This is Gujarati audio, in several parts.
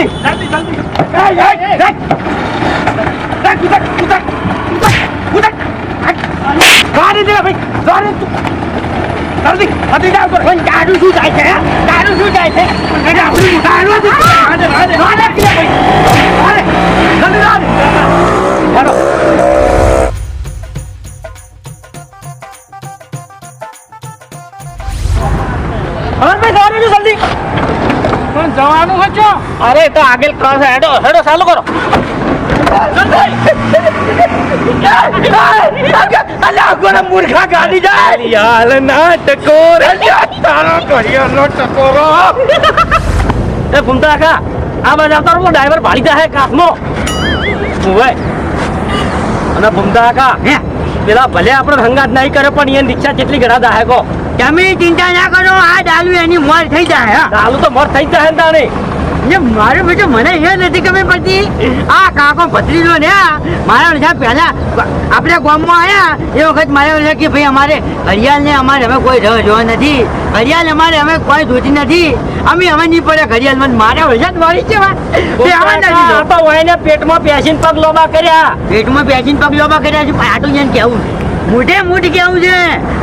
જવા જલ્દી જલ્દી જલ્દી ઉતર, ઉતર, ઉતર, ઉતર. જવા દેજે ભાઈ જવા દે તું. જલ્દી જલ્દી જાઓ તો. પણ દારૂ શું જાય છે? દારૂ શું જાય છે અરે આપણું. જવા દે, જવા દે. જવા દે, કિયા ભાઈ. જવા દે. જલ્દી જવા દે. ચાલો. અમરભાઈ જવા દેજો જલ્દી પણ જવાનું છો અરે તો આગળ ક્રોસ હેડો હેડો ચાલુ કરો. મૂર્ખા ગાડી જાય હાલ ના ટકોર તારો ઘડિયાળનો ટકોરો એ ઘૂમતા કા આ બાજુ આવતા ડ્રાઈવર ભાડી જાય કાસમો અને ઘૂમતા કા પેલા ભલે આપણે હંગાત નહીં કરે પણ એની રિક્ષા કેટલી ઘણા દાહકો. તમે ચિંતા ના કરો આ ડાલુ એની મોર થઈ જાય ચાલુ તો મોર થઈ જાય તાણે. મારું બીજું મને એ નથી ગમે પડતી. આ કાકો ભત્રીજો ને મારા ઓળખા પહેલા આપણે ગામમાં આવ્યા એ વખત મારે ઓળખા કે ભાઈ અમારે ઘડિયાળ ને અમારે હવે કોઈ રહ જોવા નથી. ઘડિયાળ અમારે હવે કોઈ જોતી નથી. અમે હવે નહીં પડે ઘડિયાળ મને મારે ઓળખા વાળી છે પેટમાં પેસીન પગ લોબા કર્યા. પેટમાં પેસીન પગ લોબા કર્યા છે આટલું જેને કેવું મોઢે મોઢ કેવું છે?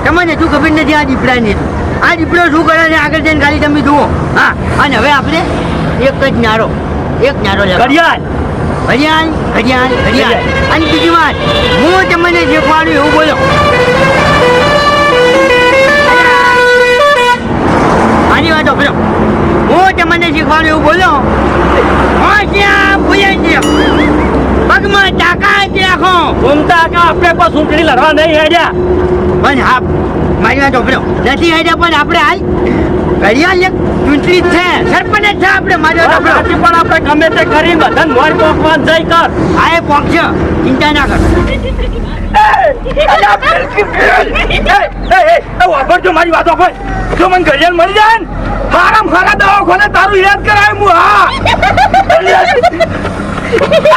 તમને શું ખબર નથી આ દીપડાની. આ દીપડો શું કરે છે? આગળ જઈને ખાલી તમે જુઓ. હા અને હવે આપણે એક જ નારો એક નારો. ઘડિયાળ. ઘડિયાળ ઘડિયાળ ઘડિયાળ. અને બીજી વાત હું તમને શીખવાડું એવું બોલો. આની વાત બોલો હું તમને શીખવાડું એવું બોલો. હું ત્યાં ભૂલાઈ ગયો પગમાં જ રાખો ઘૂમતા કા આપણે કોઈ ચૂંટણી લડવા નહીં હેડ્યા. પણ હા મારી વાત બોલો નથી આઈડિયા પણ આપણે હાલ ઘડિયાળ એક ચૂંટણી છે. સરપંચ છે આપણે મારી વાત પણ આપણે ગમે તે કરી બધાને મોર પોકવાન જઈ કર. આ એ પહોંચશે ચિંતા ના કરો. વાપરજો મારી વાતો ભાઈ જો મને ઘડિયાળ મળી જાય ને હારામ હારા દવાખાને તારું યાદ કરાય હું હા.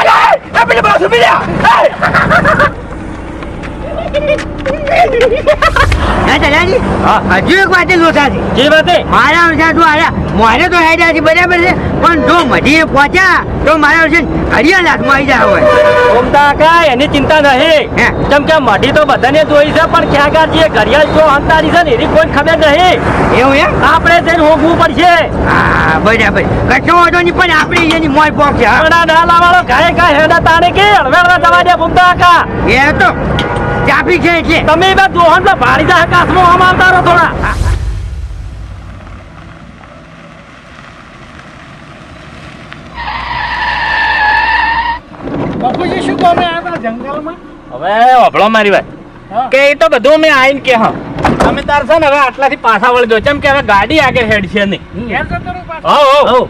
અરે, એ પેલી બાજુ હજુ એક વાત છે જે વાતે? મારા અનુસાર તું આયા. મારે તો હેડ્યા છે બરાબર છે. પણ જો મઢીએ પહોંચ્યા તો મારા અનુસાર ઘડિયાળ હાથમાં આવી જાય હોય ઘૂમતા કા એની ચિંતા નહીં. કેમ કે મઢી તો બધાને જોઈ છે પણ ક્યાં ગાડીએ ઘડિયાળ જો અંતારી છે ને એની કોઈ ખબર નહીં. એવું એમ? આપણે જઈને હોગવું પડશે. હા બરાબર. કશો વાંધો નહીં પણ આપણે એની મોય પહોંચ્યા ના આપણા નાલા વાળો ગાય ગાય હેડા તાણે કે હળવેળવા દવા દે ઘૂમતા કા એ તો ટ્રાફિક છે એટલે તમે એ દોહન તો ભાડી આકાશમાં આમ આવતા રહો થોડા. બાપુજી શું કામે આવ્યા જંગલમાં? હવે અભળો મારી વાત. કે એ તો બધું મેં આવીને કે હા. તમે તાર છે ને હવે આટલાથી પાછા વળજો કેમ કે હવે ગાડી આગળ હેડ છે નહીં પાછો. હો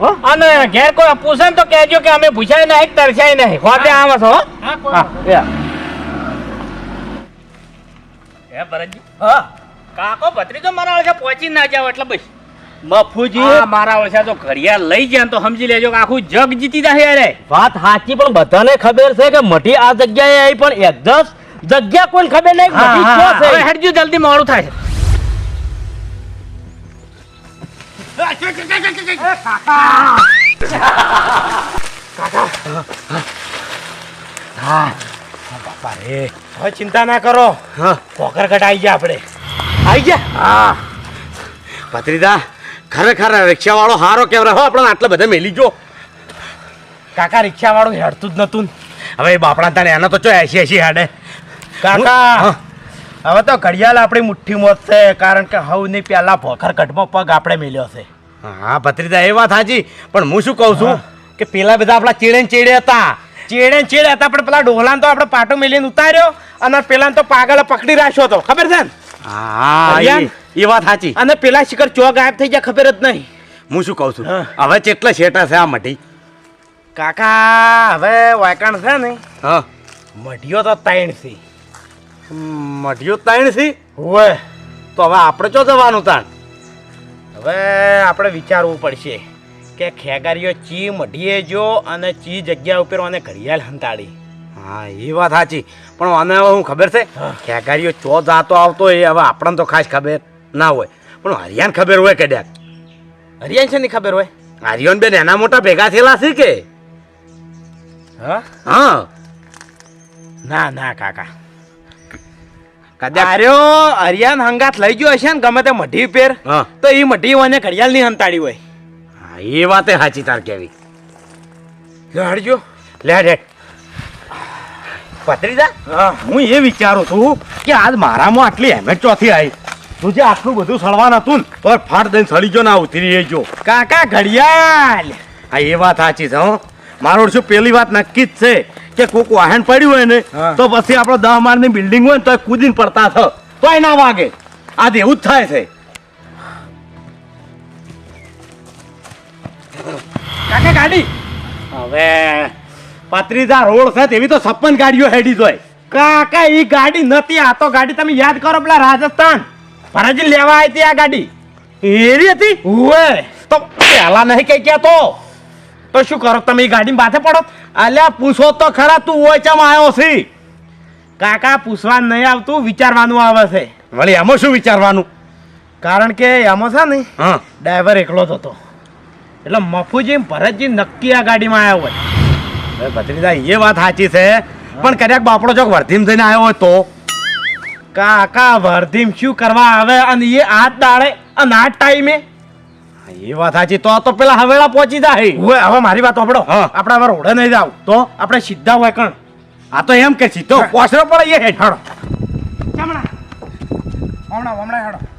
હો. અને ઘેર કોઈ પૂછે ને તો કહેજો કે અમે પૂછાય નહીં તરસાય નહીં. હોતે આમ છો હો. હા હા હે ભરતજી? હા. કાકો ભત્રીજો મારા ઓળખે પહોંચી ના જાવ એટલે બસ. મફુજી મારા ઓળખે તો ઘડિયાળ લઈ જાય તો સમજી લેજો કે આખું જગ જીતી જાય અરે. વાત સાચી પણ બધાને ખબર છે કે મઠી આ જગ્યાએ આવી પણ એડજસ્ટ જગ્યા કોઈને ખબર નહીં? મઠી છે? હેડજો જલ્દી મોડું થાય છે. હવે ચિંતા ના કરો. પોકર આવી ગયા આપણે. આવી ગયા? હા. ભત્રીજા ખરેખર રિક્ષા વાળો હારો કેવરે હો આપણે આટલા બધા મેલી જો. કાકા રિક્ષા વાળું હેડતું જ નતું હવે એ બાપડા તાણે એનો તો ચો એસી એસી હાડે? કાકા હવે તો ઘડિયાળ આપણી મુઠ્ઠી મોત છે કારણ કે હવની પહેલાં ભોખર કટમાં પગ આપણે મેલ્યો છે. હા ભત્રીદા એ વાત સાચી. પણ હું શું કહું છું કે પેલા બધા આપણા ચીડે ચીડે હતા. ચેડે ચેડ હતા. આપણે પેલા ડોહલાને તો આપણે પાટો મેલીને ઉતાર્યો અને પેલા તો પાગલ પકડી રાખ્યો હતો. ખબર છે ને? હા? એ- વાત સાચી. અને પેલા શિખર ચો ગાયબ થઈ ગયા ખબર જ નહીં. હું શું કહું છું. હવે ચેટલા શેટા છે આ મઢી? કાકા હવે વાયકાણ છે ને? હા. મઢિયો તો ત્રણ છે. મઢિયો તાણ છે? હોય તો હવે આપણે ચો જવાનું તાણ? હવે આપણે વિચારવું પડશે. કે ખેગારીઓ ચી મઢીએ જો અને ચી જગ્યા ઉપર મને ઘડિયાળ હંતાડી. હા એ વાત સાચી. પણ હવે હું ખબર છે? ખેગારીઓ ચો જાતો આવતો એ હવે આપણને તો ખાસ ખબર ના હોય. પણ હરિયાન ખબર હોય કદાચ હરિયાણ છે ની ખબર હોય? હરિયાન બેન એના મોટા ભેગા થયેલા છે કે? હા? હા. ના ના કાકા. કદાચ હરિયાન હંગાત લઈ ગયો હશે ને ગમે તે મઢી પેર તો એ મઢી મને ઘડિયાળની હંતાડી હોય. હા, એ વાતે સાચી તાર કેવી લડજો લે પત્રીદા હું. એ વિચારું છું કે આજ મારામાં આટલી હેમેટ ચોથી આવી તું જે આટલું બધું સળવાન હતું ને તો ફાટ દઈને સળી ગયો ના ઉતરી એ જો કાકા ઘડિયાળ. હા એ વાત સાચી છે હો. મારો શું પેલી વાત નક્કી જ છે કે કોક વાહન પડ્યું હોય ને તો પછી આપણો દહ માળની બિલ્ડિંગ હોય ને તો કૂદીને પડતા થ. તોય ના વાગે. આ એવું જ થાય છે. કાકા ગાડી? હવે પત્રીજા રોડ છે તેવી તો છપ્પન ગાડીઓ હેડી જોય. કાકા એ ગાડી નથી આ તો ગાડી તમે યાદ કરો પેલા રાજસ્થાન. ભરાજી લેવા આવી હતી આ ગાડી. એરી હતી? ઉવે. તો પહેલા નહીં કઈ કહેતો. તો શું કરો તમે એ ગાડી માથે પડો? અલ્યા પૂછો તો ખરા તું ઓય ચમ આવ્યો છે? કાકા પૂછવા નહીં આવતું વિચારવાનું આવે છે. વળી એમાં શું વિચારવાનું? કારણ કે એમાં છે ને હા. ડ્રાઈવર એકલો જ હતો. એટલે મફુજી ભરતજી નક્કી આ ગાડીમાં આવ્યા હોય. ભત્રીજા એ વાત સાચી છે. પણ કદાચ બાપડો ચોક વર્ધીમ થઈને આવ્યો હોય તો? કાકા વર્ધીમ શું કરવા આવે અને એ આ દાડે અને આ ટાઈમે? એ વાત સાચી. તો તો પેલા હવેળા પહોંચી જાય. હવે હવે મારી વાત સાંભળો. હા. આપણે હવે રોડે નહીં જાવ. તો? આપણે સીધા હોય કણ. આ તો એમ કે સીધો પોસરો પડે એ હેઠળ. હમણાં. હમણાં હમણાં હેડો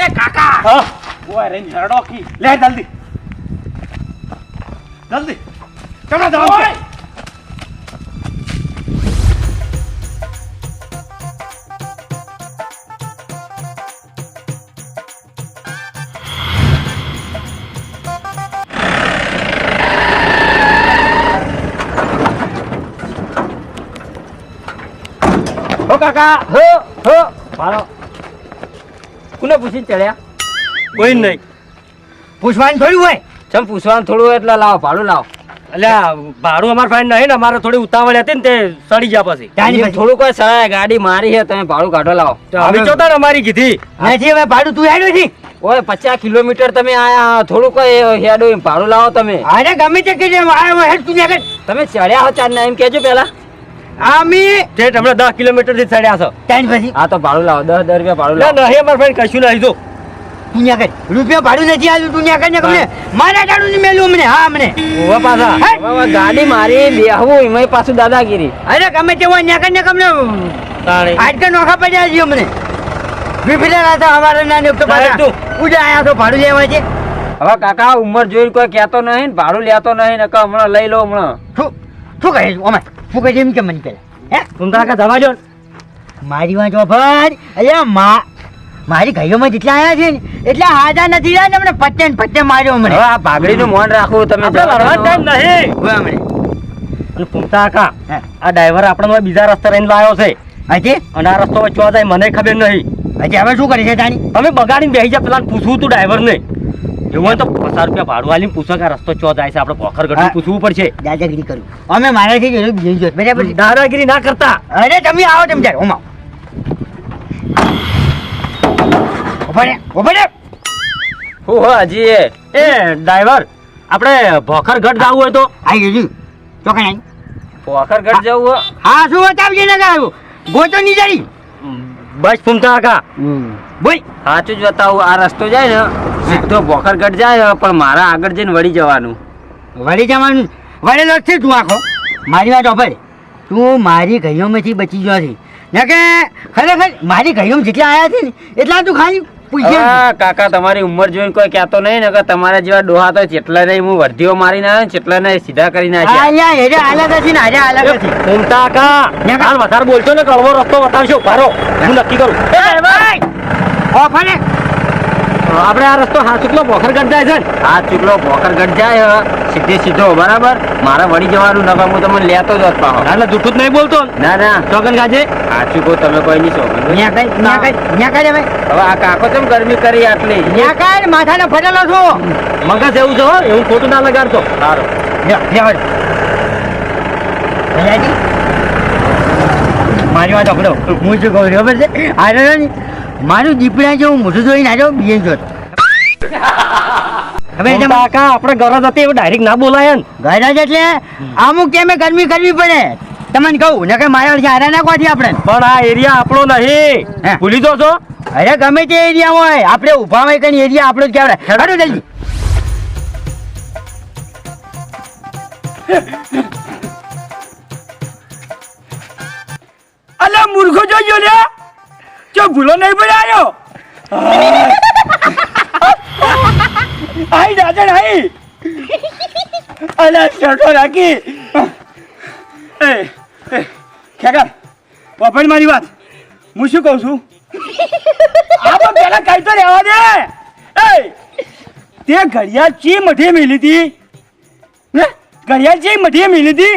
એ કાકા! હા? ઓય રેન હેડો કી. લે જલ્દી. જલ્દી. છે. હો કાકા. હો હો. મારો કોને પૂછીને ચડ્યા? કોઈ નહીં. પૂછવાનું થોડું હોય? ચમ પૂછવાનું થોડું હોય એટલે લાવો ભાડું લાવો. અલ્યા ભાડું અમારે ફાઈન નહીં ને અમારે થોડી ઉતાવળ હતી ને તે સડી ગયા પછી. થોડું કોઈ સહાય ગાડી મારી છે તમે ભાડું કાઢો લાવો. હવે ચોતા અમારી કીધી. હાજી નથી હવે ભાડું તું હેડ્યું છે ઓય પચાસ કિલોમીટર તમે આયા થોડું કોઈ હેડો ભાડું લાવો તમે. અરે ગમે તે કે તમે ચડ્યા હો ચાર એમ કેજો પેલા આમી! જે તમને 10 કિલોમીટરથી ચડ્યા છો. ત્યાંની પછી? આ તો ભાડું લાવો 10 10 રૂપિયા ભાડું ના લાવો. નહીં અમાર ફાઈન કશું નહીં જો. દુનિયા કઈ રૂપિયા ભાડું નથી આવ્યું દુનિયા કઈ ને ગમે મારા દાડું ને મેલું અમને. હા અમને. ઊભા પાછા. ગાડી મારી બેહવું એમાં પાછું દાદાગીરી. અરે ગમે તે હોય કઈ ને ગમે આજ કે નોખા પડ્યા છે અમને વિફિલા હતા અમારા ના ને પાછા. તું. ઉજા આયા તો ભાડું લેવા છે? હવે કાકા ઉંમર જોઈને કોઈ કહેતો નહીં ભાડું લેતો નહીં ને કે હમણાં લઈ લો હમણાં. શું કહે છે ઓમે. શું કહે છે એમ કે મને પેલા હે? તું કાકા જવા જો ને. મારી વાત ભાઈ અલ્યા મા મારી ગાયોમાં જેટલા આયા છે ને એટલા હાજા નથી રહ્યા ને હમણાં પત્તે ને પત્તે માર્યો હવે આ ભાગડીનું મોન રાખવું તમે જવા ટાઈમ નહીં. હવે હમણે. અને પૂછતા કાકા હે. આ ડ્રાઈવર આપણને બીજા રસ્તે રહીને લાવ્યો છે. હજી અને આ રસ્તો વચ્ચે જાય મને ખબર નહીં. હજી હવે શું કરે છે તાણી? તમે બગાડીને બેસી જા પેલા પૂછવું તું ડ્રાઈવર ને એવું હોય તો પચાસ રૂપિયા ભાડું આલીને પૂછો કે રસ્તો ચો જાય છે? આપણે પોખર ગઢ પૂછવું પડશે. દાદાગીરી કરું. અમે મારાથી બરાબર દાદાગીરી ના કરતા. અરે તમે આવો તેમ જાય ઓમાં હું હજી એ. એ ડ્રાઈવર આપણે ભોખરગઢ જવું હોય તો? આવી ગયું ચોકણ આવી પોખર જવું હોય? હા શું બતાવજે ને આવ્યું ગોતો નહીં જડી. બસ ફૂમતા કાકા. બોલ. સાચું જ બતાવું આ રસ્તો જાય ને સીધો ભોખરગઢ જાય પણ મારા આગળ જઈને વળી જવાનું. વળી જવાનું? વળેલો જ છે તું આખો. મારી વાત ઓફર તું મારી ગયોમાંથી બચી ગયો છે. ને કે ખરેખર મારી ગઈઓમાં જેટલા આવ્યા છે ને એટલા તું ખાલી પૂછ્યા કાકા તમારી ઉંમર જોઈને કોઈ કહેતો નહીં ને કે તમારા જેવા ડોહા તો જેટલા નહીં હું વર્ધીઓ મારી ના જેટલા નહીં સીધા કરીને આવ્યા. અહીંયા હેરે અલગ હતી ને આજે અલગ હતી ઉમતા કાકા હાલ વધારે બોલશો ને કડવો રસ્તો બતાવશો ભારો હું નક્કી કરું. ભાઈ! ઓફર! ને આપણે આ રસ્તો હાચુકલો ભોખર ગઢ જાય છે હા ચૂકલો ભોખરગઢ જાય સીધે સીધો બરાબર? મારે વળી જવાનું નકર હું તમને લેતો જ હોત એટલે જૂઠું જ નહીં બોલતો? ના ના. ચોગન ગાજે? હા ચૂકો તમે કોઈ નહીં ચોગન ન્યા કઈ ન્યા કઈ ન્યા કઈ હવે? હવે આ કાકો કેમ ગરમી કરી આટલી? ન્યા કઈ માથાને ફરેલો છો? મગજ એવું છે હો, એવું ખોટું ના લગાડતો. સારું. ન્યા ન્યા મારી વાત સાંભળો હું શું કહું છું ખબર છે? આ રહ્યો ને મારું દીપડા જેવું મોઢું જોઈને આવ્યો બીજે જોતો હવે એટલે કાકા આપણે ગરજ હતી એવું ડાયરેક્ટ ના બોલાય ને. ઘરે જ એટલે અમુક ટાઈમે ગરમી કરવી પડે. તમને કહું ને કે મારા હારા ના કોથી આપણે. પણ આ એરિયા આપણો નહીં. ભૂલી દો છો અરે ગમે તે એરિયા હોય આપણે ઊભા હોય કઈ એરિયા આપણો જ કહેવાય. હેડો જલ્દી. અલ્યા મૂર્ખો જોજો લે જો ભૂલો નહીં પડ્યો આઈ દાદણ આઈ. અલ્યા શર્ટો રાખી. એ એ ખેકર પપડ મારી વાત. હું શું કહું છું? આ તો પેલા કઈ તો રહેવા દે. એ તે ઘડિયાળ ચી મઠીએ મેલી હતી? ઘડિયાળ ચી મઠીએ મેલી હતી?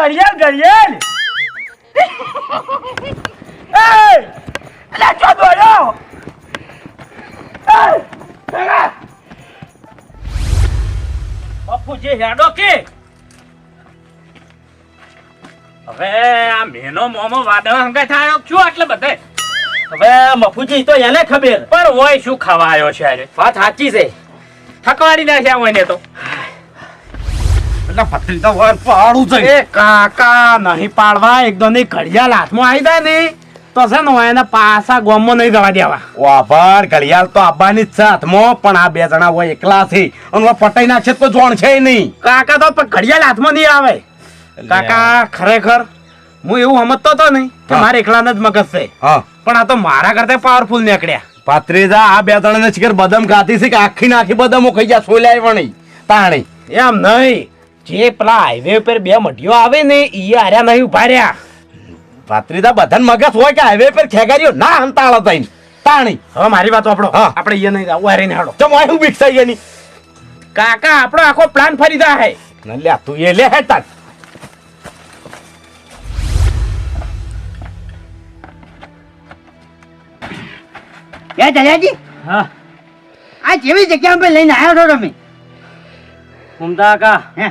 ઘડિયાળ ઘડિયાળ. એ અરે ચો દોડ્યો? એ ભેગા. બાપુજી હેડો કે? હવે આ મેનો મોમો વાદળ હંગે થાય શું એટલે બધે? હવે મફુજી તો એને ખબર. પણ હોય શું ખાવા આવ્યો છે આજે? વાત સાચી છે. થકવાડી નાખ્યા હોય ને તો. એટલે પથરી વર પાડું છે. એ કાકા નહીં પાડવા એકદમની ઘડિયાળ હાથમાં આવી જાય ને તો છે ને એના પાછા ગોમમાં નહીં જવા દેવા. વાભાર ઘડિયાળ તો આપવાની જ છે હાથમાં પણ આ બે જણા હોય એકલા છે. અને પટાઈ નાખશે તો જોણ છે નહીં. કાકા તો પણ ઘડિયાળ હાથમાં નહીં આવે. કાકા ખરેખર હું એવું સમજતો હતો નહીં કે. મારે એકલાને જ મગજ છે. હા. પણ આ તો મારા કરતા પાવરફુલ નીકળ્યા. પાત્રીજા આ બે જણાને શિખર બદામ ખાધી છે કે આખી નાખી બદામો ખાઈ ગયા સોલ્યા વણી તાણી. એમ નહીં. જે પેલા હાઈવે ઉપર બે મઢીઓ આવે ને એ હાર્યા નહીં ઊભા રહ્યા. પાત્રીજા બધાને મગજ હોય કે હાઈવે પર ખેગારીઓ ના અંતાળો થઈને. તાણી. હવે મારી વાત આપણો. હા. આપણે એ નહીં જવું હારે હાડો તો હું બિકસાઈ ગઈ કાકા આપણો આખો પ્લાન ફરી જાય ન લ્યા તું એ લે હેતા ક્યાં ચલ્યાજી હા. આ જેવી જગ્યા પર લઈને આવ્યો છો તમે? ઉમદા કા હે?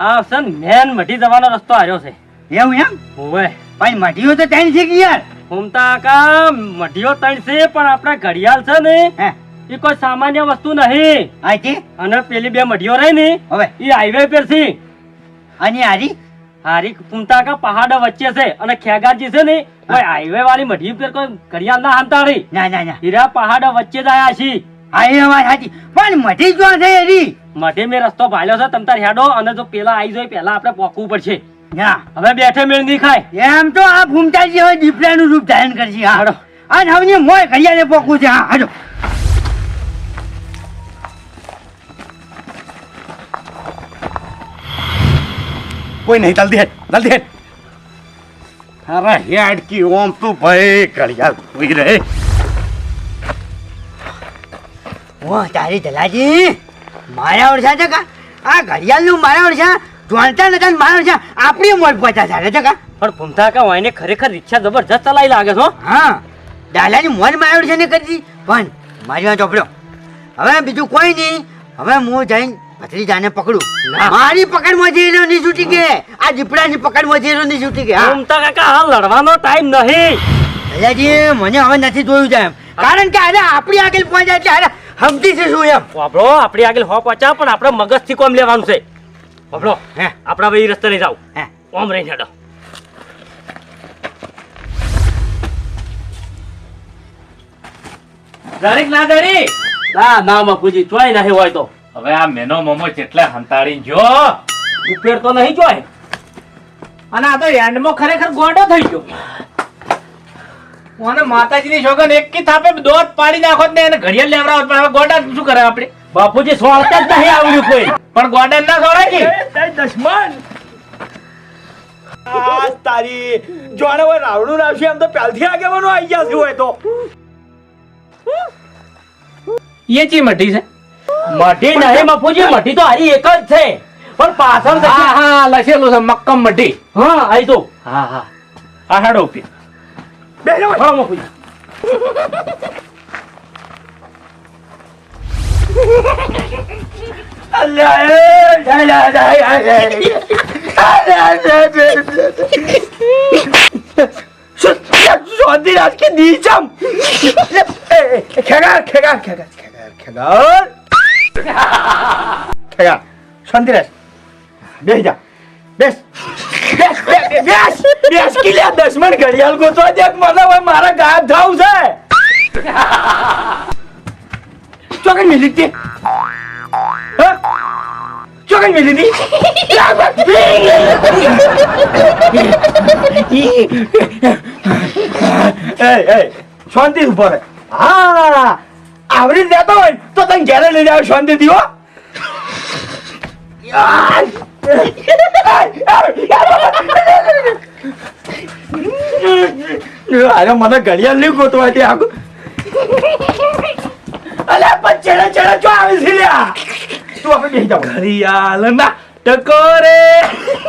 આ સન મેન મઢી જવાનો રસ્તો આવ્યો છે. એવું એમ? હોવે. ભાઈ મઢીઓ તો ત્રણ છે કે યાર? ઉમદા કા મઢીઓ ત્રણ છે પણ આપણા ઘડિયાળ છે ને હે. એ કોઈ સામાન્ય વસ્તુ નહીં. આઈ છે? અને પેલી બે મઢીઓ રહી ને હવે. એ હાઈવે પર છે. અને હારી? હારી કુમતા કા પહાડો વચ્ચે છે અને ખેગાજી છે ને કોઈ હાઈવે વાળી મઢી પર કોઈ ઘડિયાળ ના હાંતાડી ના ના ના. હીરા પહાડો વચ્ચે જ આયા છી હા એ હાજી પણ મઢી જો છે એરી મઢે મેં રસ્તો ભાલ્યો છે તમ તાર હેડો અને જો પેલા આવી જાય પેલા આપણે પોકવું પડશે. હવે બેઠે મેળ નહીં ખાય. એમ તો આ ભૂમતાજી હવે દીપડાનું રૂપ ધારણ કરશે. હા હાડો. અને હવે મોય ઘડિયાળે પોકવું છે. હા હાડો. કોઈ નહીં જલ્દી હેડ જલ્દી હેડ. અરે હેડ કી ઓમ તું ભાઈ ઘડિયાળ કોઈ રહે. ઓ તારી દલાજી. મારા ઓળખા છે કા? આ ઘડિયાળનું મારા ઓળખા જોણતા નતા ને મારા ઓળખા આપણી મોજ પહોંચા ચાલે છે કા? પણ ભૂમતા કા વાયને ખરેખર રિક્ષા જબરજસ્ત ચલાવી લાગે છો હા. દાદાની મોજ મારા ઓળખા ને કરી દી પણ મારી વાત ચોપડ્યો હવે બીજું કોઈ નહીં. હવે હું જઈને ભત્રીજાને પકડું. મારી પકડ રહ્યો નહીં છૂટી કે. આ દીપડાની પકડ રહ્યો નહીં છૂટી કે. હા. ભૂમતા કાકા હાલ લડવાનો ટાઈમ નહીં. દલાજી મને હવે નથી જોયું જાય કારણ કે અરે આપણી આગળ પહોંચ્યા એટલે અરે સમજી છે શું એમ? વાપરો આપણી આગળ હો પહોંચા પણ આપણે મગજથી કોમ લેવાનું છે. વાપરો હે? આપણા ભાઈ રસ્તે નહીં જાવ હે? ઓમ રહીને હેડો. દરેક ના દરી? ના ના મફુજી ચોય નહીં હોય તો. હવે આ મેનો મોમો જેટલા હંતાડી જો. ઉપેર તો નહીં જોય અને આ તો એન્ડમાં ખરેખર ગોંડો થઈ ગયો. મને માતાજીની શોગન એક કી થાપે દોત પાડી નાખો ને એને ઘડિયાળ લેવડાવો. પણ હવે ગોડા શું કરે આપણે બાપુજી સોળતા જ નહીં આવ્યું કોઈ. પણ ગોડા ના સોરાય કે દશમન. આજ તારી જોણે હોય રાવણું રાવશે એમ તો પહેલથી આગેવાનો આવી ગયા છે હોય તો. એ ચી મઢી છે? મઢી નહીં બાપુજી મઢી તો હારી એક જ છે. પણ પાછળ હા હા લખેલું છે મક્કમ મટી હા આઈ તો. હા હા. આ હાડો ઉપી બેસો ભાઈ. હા બાપુજી અલ્યા એ જા, જા, જા, જા, જા. અલ્યા, જા, જા, જા, જા. શું- શોધી રાત કે નીચમ બેસી બેસ બેસ બેસ બેસ બેસ કી લે દસમન ઘડિયાળ ગોતો દેખ મને હવે મારા ગાયબ થાવ છે ચોકન મિલી તે ચોકન મિલી દી શાંતિ ઉપર હા આવરી જતો હોય તો તને ઘેરે લઈ જાવ શાંતિ દીવો હો અરે મને ઘડિયાળ નહીં ગોતવા દે આગળ પણ ચેડા ચેડા ચો આવે છે લ્યા? તું આપણે બેસી જાવ ઘડિયાળ ના ટકોરે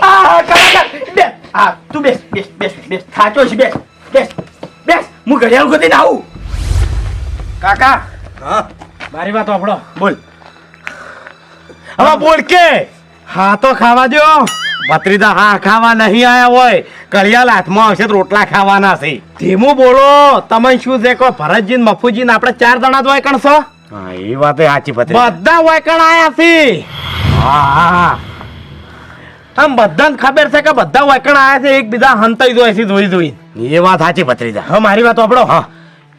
આ કાકા બે. આ તું બેસ બેસ બેસ બેસ. થાચો છે બેસ બેસ બેસ. હું ઘડિયાળ ગોતીને આવું. કાકા હા. મારી વાત આપણો બોલ. હવે બોલ કે? હા તો ખાવા દો ભત્રીજા હા ખાવા નહીં આયા હોય. કળિયાલ હાથમાં આવશે તો રોટલા ખાવાના છે. ધીમું બોલો તમે શું છે કહો? ભરતજી ને મફુજી ને આપણે ચાર જણા જ હોય કણશો હા એ વાત સાચી બધા વાયકણ આયા છે. હા હા આમ બધાને ખબર છે કે બધા વાયકણ આયા છે એકબીજા હંતાઈ જોઈ છે જોઈ જોઈ એ વાત સાચી ભત્રીજા. હા મારી વાત આપણો હા.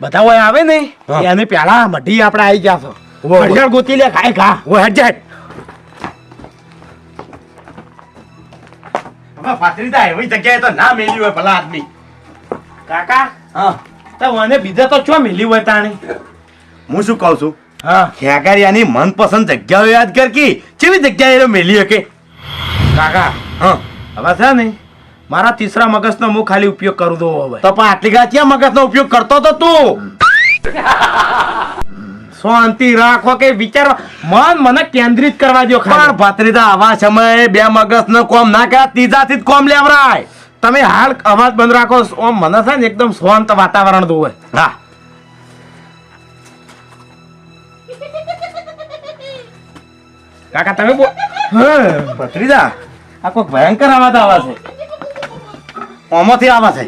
બધા હોય આવે ને. એની પેલા મઢી આપણે આવી ગયા છો. ઘડિયાળ ગોતી લે ખાય ખા. ઓ હેડ. હવે ભત્રીજા એવી જગ્યાએ તો ના મેલી હોય ભલા આદમી. કાકા? હા. તો મને બીજા તો ચો મેલી હોય તાણી? હું શું કહું છું? હા. ખેગારિયાની મનપસંદ જગ્યાઓ યાદ કર કી કેવી જગ્યાએ મેલી હકે? કાકા હા. હવે છે ને મારા તીસરા મગજનો હું ખાલી ઉપયોગ કરું દઉં હવે. તો પણ આટલી ગા ક્યાં મગજનો ઉપયોગ કરતો તો તું. શાંતિ રાખો કે વિચારો. મન મને કેન્દ્રિત કરવા દો પણ ભત્રીજા આવા સમયે બે મગજનો કોમ ના કે ત્રીજાથી જ કોમ લેવરાય. તમે હાલ અવાજ બંધ રાખો ઓમ મને છે ને એકદમ શાંત વાતાવરણ દોવે. હા. કાકા તમે બોલ. ભત્રીજા આ કોઈ ભયંકર અવાજ આવે છે. ઓમાંથી આવા છે.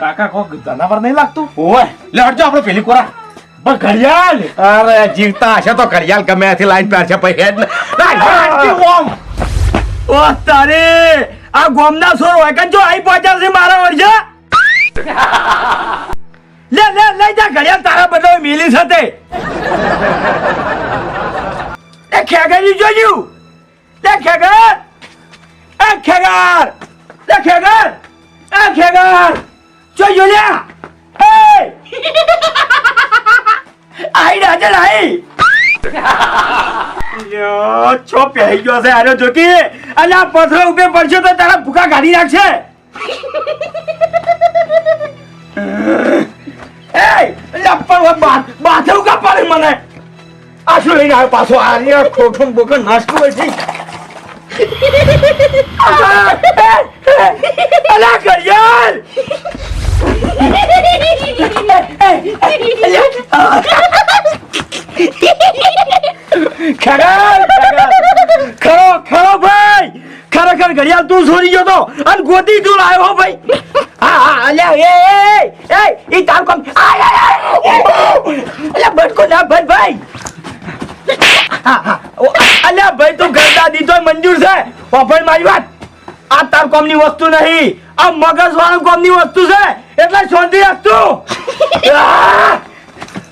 કાકા કોઈ જનાવર નહીં લાગતું? હોય લે હટજો આપણે પેલી કોરા. પણ ઘડિયાળ? અરે જીવતા હશે તો ઘડિયાળ ગમે ત્યાંથી લાઈન પર છે પછી હેડ ઓમ. ઓ તારે આ ગોમના સોર હોય કે જો આઈ પહોંચ્યા છે મારા વર્ષે લે લે લે જા ઘડિયાળ તારા બધો મિલી સાથે. એ ખેગારી જોયું લે ખેગર એ ખેગર લે ખેગર એ ખેગર જોયું લ્યા એ! આઈ રાજા આઈ લ્યો, છો પહેરી ગયો છે આરો જોકી. અને આ પથરો ઉભે પડશે તો તારા ભૂકા કાઢી નાખશે એ લપડ બાથરું કા પડે મને? આ શું લઈને આવ્યો પાછો? આ રે ખોખમ બોખમ નાસ્તો હોય છે. અલા કરિયાલ ખરા, ખરો ભાઈ. ખરેખર ઘડિયાળ તું છોડી ગયો તો અને ગોતી તું લાવ્યો હો ભાઈ. હા હા, અલ્યા, એ એ એ તાર કોમ અલ્યા, બટકો ના ભાઈ. ભાઈ અલ્યા, ભાઈ, તું ગરદા દીધો મંજૂર છે. ઓફર મારી વાત. આ તાર કોમની વસ્તુ નહીં. આ મગજ વાળું કોમની વસ્તુ છે એટલે શાંતિ હતું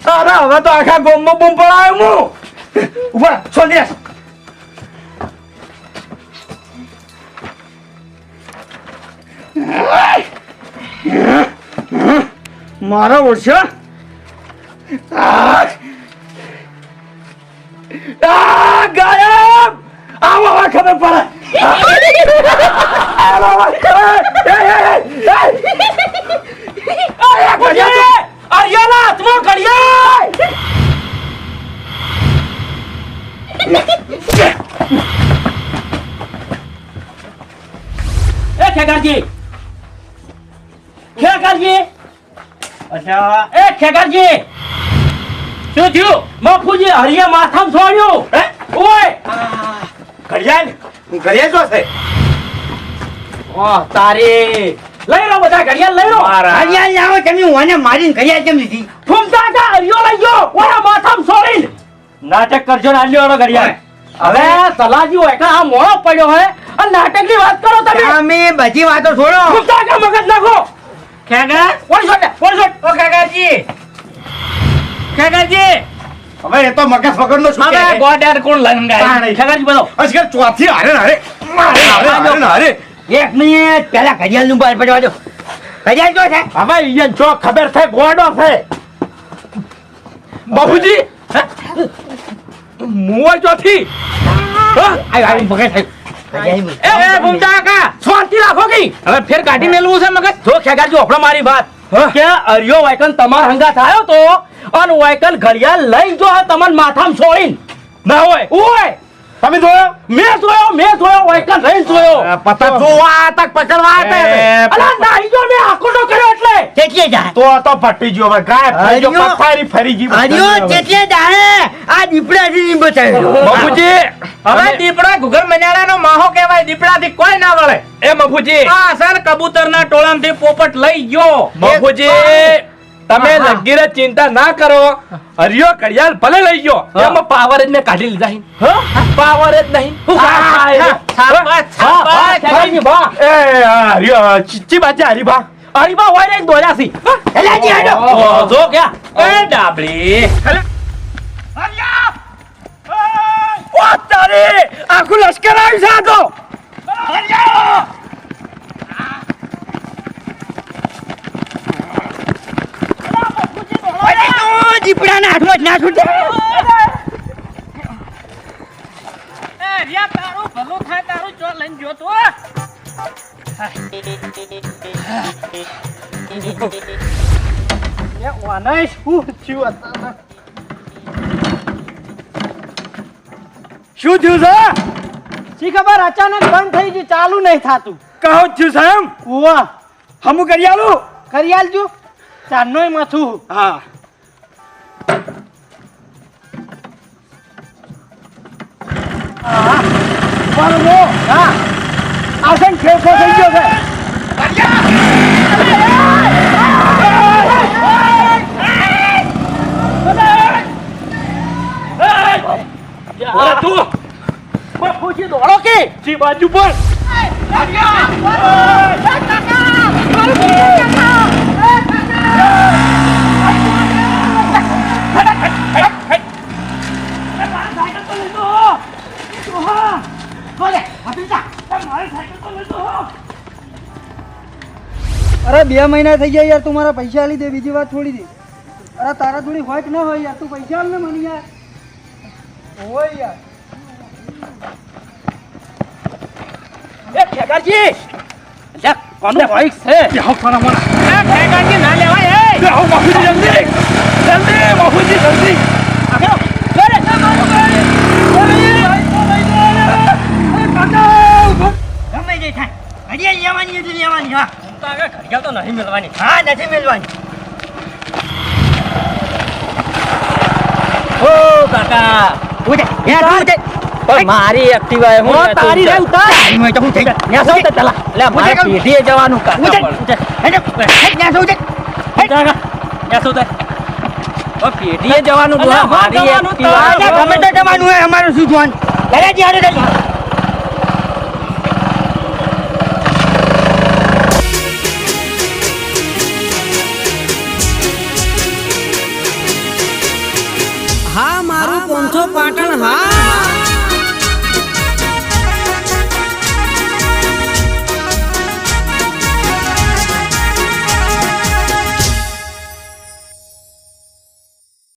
અરે હવે તો આખા ગોમમાં બૂમ પડાયો હું. ઉપર શાંતિ મારો ઓછો. ગાયબ. આવો ખબર પડે. ખેગારજી! ખેગારજી! અચ્છા. એ ખેગારજી! શું થયું? બાપુજી હરિયા માથામ છોડ્યું ઓય! ઘડિયાળ? ઘડિયાળ શું છે. ઓહ તારી. લઈ લો બધા ઘડિયાળ લઈ લો. ઘડિયાળ લાવો તમે મને મારીને ઘડિયાળ કેમ લીધી? ફૂમતા કા હરિયો લઈ ગયો. ઓલા માથામ છોડીને નાટક કરજો ને આલ્યો એનો ઘડિયાળ. હવે સલાજી હોય આ મોણો પડ્યો હે. અને નાટકની વાત કરો તમે. અમે બધી વાતો છોડો. ફૂમતા કા મગજ નાખો. ખેગા? કોણ છોડ કોણ છોડ. ઓ ખેગાજી. ખેગાજી. હવે એ તો મગજ વગરનો શું હવે ગોડાર કોણ લંગાય? ખબર ખેગારજી બોલો. અજગર ચોથી હારે ને હારે? મારે હારે હારે ને એક મિનિટ પહેલા ઘડિયાળનું બાર પડવા દો. ઘડિયાળ જો છે. હવે ઈયન જો ખબર છે ગોડો છે. બાબુજી મુવા ચોથી? આય આય મગજ થાય એ એ ભૂમતા કાકા. શાંતિ રાખો કી હવે ફેર કાઢી મેલવું છે મગજ? જો ખેગારજી આપણો મારી વાત. કે અરિયો વાયકન તમાર હંગા થાયો તો? અન વાયકન ઘડિયાળ લઈ જો તમાર માથામાં છોડીને. ના હોય. ઓય તમે જોયો? મેં જોયો મેં જોયો વાયકન રહીને જોયો? પતા જોવા તક પકડવા હતા અલા નાઈ જો મેં આખોટો કર્યો એટલે. કેટલે જાય તો તો ફટી ગયો હવે ગાયબ થઈ ગયો. પથારી ફરી ગઈ હરિયો કેટલે જાય આ દીપડાથી નહીં બચાવ્યો બાપુજી હવે દીપડા ઘુઘર મજાડાનો માહો કહેવાય દીપડાથી કોઈ ના વળે. એ બાપુજી આ સર કબૂતરના ટોળામાંથી પોપટ લઈ ગયો. બાપુજી તમે લગીરે ચિંતા ના કરો. હરિયો કડિયાલ ભલે લઈ ગયો. એમાં પાવર જ મેં કાઢી લીધા પાવર જ નહીં. ચીચી બાજે હરિભા. હરિભા હોય ને દોર્યાસી જો ક્યાં? એ ડાબડી. આખું લશ્કર આવ્યું છે આ તો. દીપડાના હાથમાં જ ના છૂટે. એ રિયા તારું ભલું થાય તારું ચો લઈને જો તું શું થયું છે? શી ખબર? અચાનક બંધ થઈ ગયું ચાલુ નહીં થાતું. કહો છું છે એમ? ઉવા. હમું કરી આલું? કરી આલજો. ચારનોય માથું. હા. બરોબર હા. આ છે. ને ફેરફો થઈ ગયો છે બાજુ પર બે મહિના થઈ ગયા યાર તું મારા પૈસા આલી દે બીજી વાત છોડી દે. અરે તારા થોડી હોય કે ના હોય યાર તું પૈસા આલ ને મને યાર. હોય યાર. એ ખેગારજી! લે કોનું બાઈક છે? કોના મોના. એ ખેગાજી ના લેવાય એ! બેહો બાપુજી જલ્દી! જલ્દી બાપુજી જલ્દી! આગળ લે ગમે તે થાય. અહીંયા લેવાની એટલે લેવાની હા. ઘડિયાળ તો નહીં મળવાની હા નથી મેળવાની ઓ કાકા. ઉઠે યા ઉઠે. પણ મારી એક્ટિવા હું તારી રે ઉતાર તારી તો હું થઈ ન્યા સૌ તે ચલા. લે મારે પેઢીએ જવાનું કા ઉઠે પણ. ઉઠે. હેડ યા તું ઉઠે. કાકા. ન્યા સૌ તે ઓ પેઢીએ જવાનું ડોહા, મારી એક્ટિવા ગમે તો જવાનું હે અમારું શું જોવાનું? દાદાજી હારે દાદી